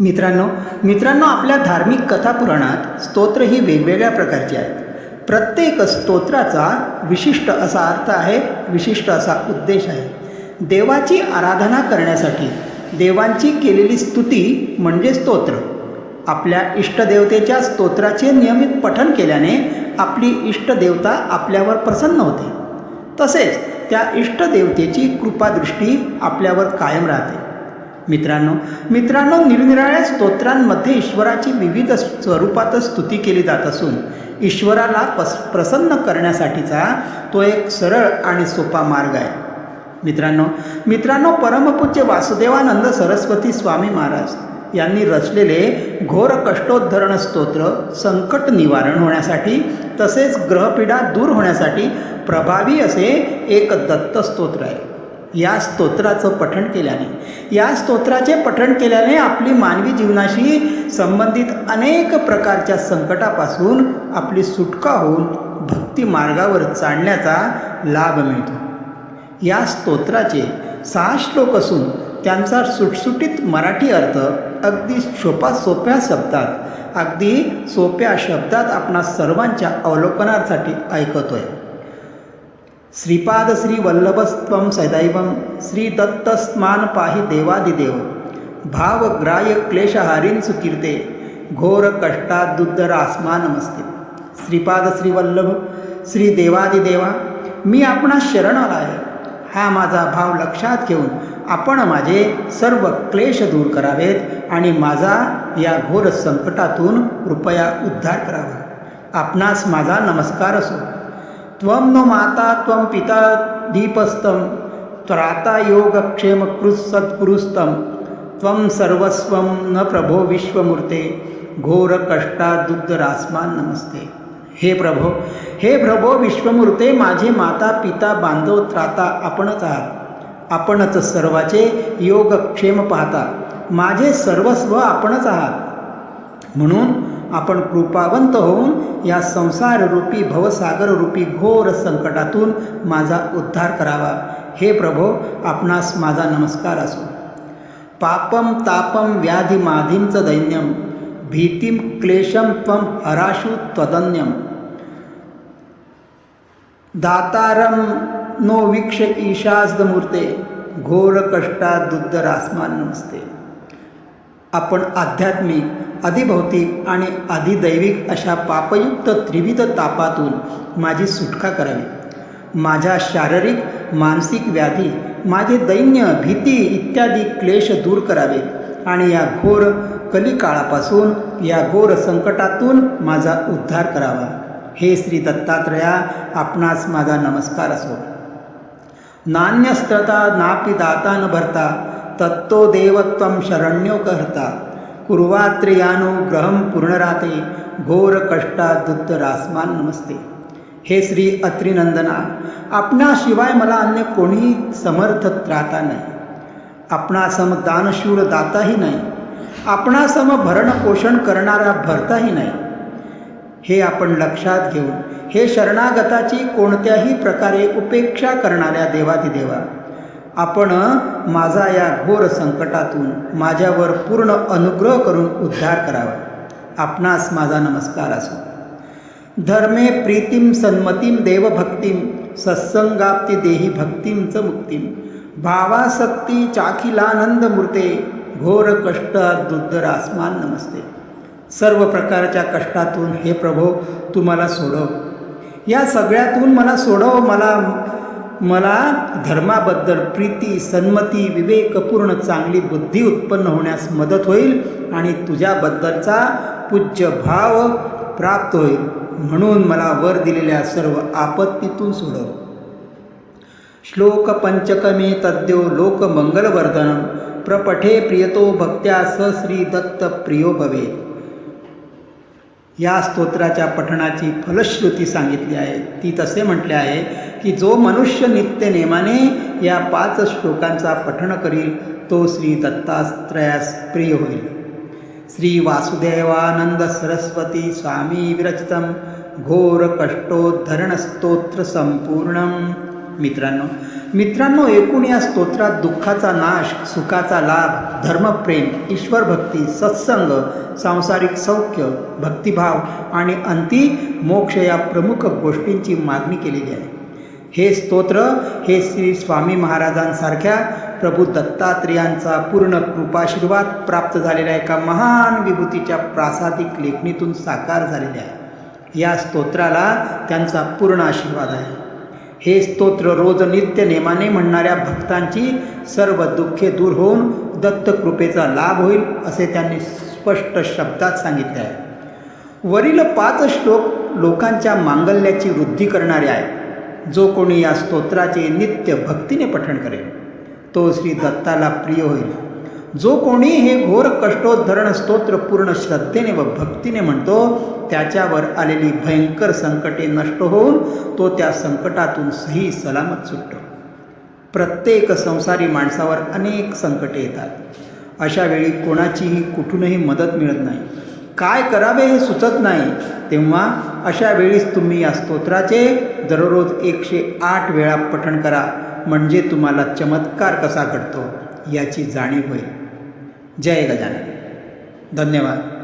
मित्रांनो मित्रांनो आपल्या धार्मिक कथापुराणात स्तोत्र ही वेगवेगळ्या प्रकारची आहेत. प्रत्येक स्तोत्राचा विशिष्ट असा अर्थ आहे विशिष्ट असा उद्देश आहे. देवाची आराधना करण्यासाठी देवांची केलेली स्तुती म्हणजे स्तोत्र. आपल्या इष्टदेवतेच्या स्तोत्राचे नियमित पठण केल्याने आपली इष्टदेवता आपल्यावर प्रसन्न होते. तसेच त्या इष्टदेवतेची कृपादृष्टी आपल्यावर कायम राहते. मित्रांनो मित्रांनो निरनिराळ्या स्तोत्रांमध्ये ईश्वराची विविध स्वरूपात स्तुती केली जात असून ईश्वराला पस प्रसन्न करण्यासाठीचा तो एक सरळ आणि सोपा मार्ग आहे. मित्रांनो मित्रांनो परमपूज्य वासुदेवानंद सरस्वती स्वामी महाराज यांनी रचलेले घोर कष्टोद्धरण स्तोत्र संकट निवारण होण्यासाठी तसेच ग्रहपीडा दूर होण्यासाठी प्रभावी असे एक दत्त स्तोत्र आहे. या स्तोत्राचं पठण केल्याने. या स्तोत्राचे पठण केल्याने आपली मानवी जीवनाशी संबंधित अनेक प्रकारच्या संकटापासून आपली सुटका होऊन भक्ती मार्गावर चालण्याचा लाभ मिळतो. या स्तोत्राचे सहा श्लोक असून त्यांचा सुटसुटीत मराठी अर्थ अगदी सोपा सोप्या शब्दात अगदी सोप्या शब्दात आपणा सर्वांच्या अवलोकनासाठी ऐकतोय. श्रीपाद श्री वल्लभस्त्वं सदैवं श्री दत्तस्मान पाहि देवादिदेव। भावग्राह्य क्लेशहारीं सुकीर्ते घोर कष्टादुद्धर नमस्ते श्रीपाद श्री वल्लभ श्री देवादिदेवा मी आपणास शरण आला आहे. हा माझा भाव लक्षात घेऊन आपण माझे सर्व क्लेश दूर करावेत आणि माझा या घोर संकटातून कृपया उद्धार करावा. आपणास माझा नमस्कार असो. त्वं नो माता त्वं पिता दीपस्तं त्राता योगक्षेमकृत सत्पुरुस्तं त्वं सर्वस्वं न प्रभो विश्वमूर्ते घोर कष्टादुद्धरास्मान नमस्ते. हे प्रभो हे प्रभो विश्वमूर्ते माझे माता पिता बांधव त्राता आपणच आहात. आपणच सर्वाचे योगक्षेम पाहता. माझे सर्वस्व आपणच आहात. म्हणून आपण कृपावंत होऊन या संसाररूपी भवसागररूपी घोर संकटातून माझा उद्धार करावा. हे प्रभो आपणास माझा नमस्कार असो. पापम तापम व्याधिमाधींच दैन्यम. भीतीम क्लेशम त्वं हराशु त्वदन्यम. दातारम नो वीक्ष ईशास्दमूर्ते घोर कष्टादुद्धरास्मान नमस्ते. आपण आध्यात्मिक अधिभौतिक आणि अधिदैविक अशा पापयुक्त त्रिविध तापातून माझी सुटका करावी. माझ्या शारीरिक मानसिक व्याधी माझे दैन्य भीती इत्यादी क्लेश दूर करावे आणि या घोर कलिकाळापासून या घोर संकटातून माझा उद्धार करावा. हे श्री दत्तात्रया आपणास माझा नमस्कार असो. नान्यस्तता नापी दाता न भरता तत्तो देवत्वं शरण्यो कहता कुर्वात्रियानुग्रहं पूर्णराते घोर कष्टादुद्धरास्मान नमस्ते। हे श्री अत्रिनंदना आपणाशिवाय मला अन्य कोणीही समर्थ त्राता नाही आपणासम दानशूर दाताही नाही। आपणासम भरण पोषण करणारा भरताही नाही। हे आपण लक्षात घेऊन हे शरणागताची कोणत्याही प्रकारे उपेक्षा करणाऱ्या देवादिदेवा आपण माझा या घोर संकटातून माझ्यावर पूर्ण अनुग्रह करून उद्धार करावा. आपणास माझा नमस्कार असो. धर्मे प्रीतीम सन्मतीम देवभक्तीम सत्संगाप्ती देही भक्तीम च मुक्तीम भावासक्ती चाखिलानंद मूर्ते घोर कष्ट दुद्धरास्मान नमस्ते. सर्व प्रकारच्या कष्टातून हे प्रभो तुम्हाला सोडव. या सगळ्यातून मला सोडव मला मला धर्माबद्दल प्रीती सन्मती विवेकपूर्ण चांगली बुद्धी उत्पन्न होण्यास मदत होईल आणि तुझ्याबद्दलचा पूज्य भाव प्राप्त होईल. म्हणून मला वर दिलेल्या सर्व आपत्तीतून सोडव. श्लोक पंचकमे तद्यो लोकमंगलवर्धनम. प्रपठे प्रियतो भक्त्या स श्री दत्त प्रियो भवे या स्तोत्राच्या पठणाची फलश्रुती सांगितली आहे. ती तसे म्हटले आहे की जो मनुष्य नित्य नेमाने या पाच श्लोकांचा पठण करील तो श्री दत्तात्रयास प्रिय होईल. श्री वासुदेवानंद सरस्वती स्वामी विरचित घोर कष्टोद्धरण स्तोत्र संपूर्ण मित्रांनो मित्रांनो एकूण या स्तोत्रात दुःखाचा नाश सुखाचा लाभ धर्मप्रेम ईश्वरभक्ती सत्संग सांसारिक सौख्य भक्तिभाव आणि अंती मोक्ष या प्रमुख गोष्टींची मागणी केलेली आहे. हे स्तोत्र हे श्री स्वामी महाराजांसारख्या प्रभू दत्तात्रेयांचा पूर्ण कृपाशीर्वाद प्राप्त झालेल्या एका महान विभूतीच्या प्रासादिक लेखणीतून साकार झालेले आहे. या स्तोत्राला त्यांचा पूर्ण आशीर्वाद आहे. हे स्तोत्र रोज नित्य नेमाने म्हणणाऱ्या भक्तांची सर्व दुःखे दूर होऊन दत्तकृपेचा लाभ होईल असे त्यांनी स्पष्ट शब्दात सांगितले आहे. वरील पाच श्लोक लोकांच्या मांगल्याची वृद्धी करणारे आहे जो कोणी या स्तोत्राचे नित्य भक्तीने पठण करेल तो श्री दत्ताला प्रिय होईल. जो कोणी हे घोर कष्टोद्धरण स्तोत्र पूर्ण श्रद्धेने व भक्तीने म्हणतो त्याच्यावर आलेली भयंकर संकटे नष्ट होऊन तो त्या संकटातून सही सलामत सुटतो. प्रत्येक संसारी माणसावर अनेक संकटे येतात. अशा वेळी कोणाचीही कुठूनही मदत मिळत नाही. काय करावे हे सुचत नाही. तेव्हा अशा वेळीच तुम्ही या स्तोत्राचे दररोज एकशे आठ वेळा पठण करा. म्हणजे तुम्हाला चमत्कार कसा घडतो याची जाणीव होईल. जय गजानन. धन्यवाद.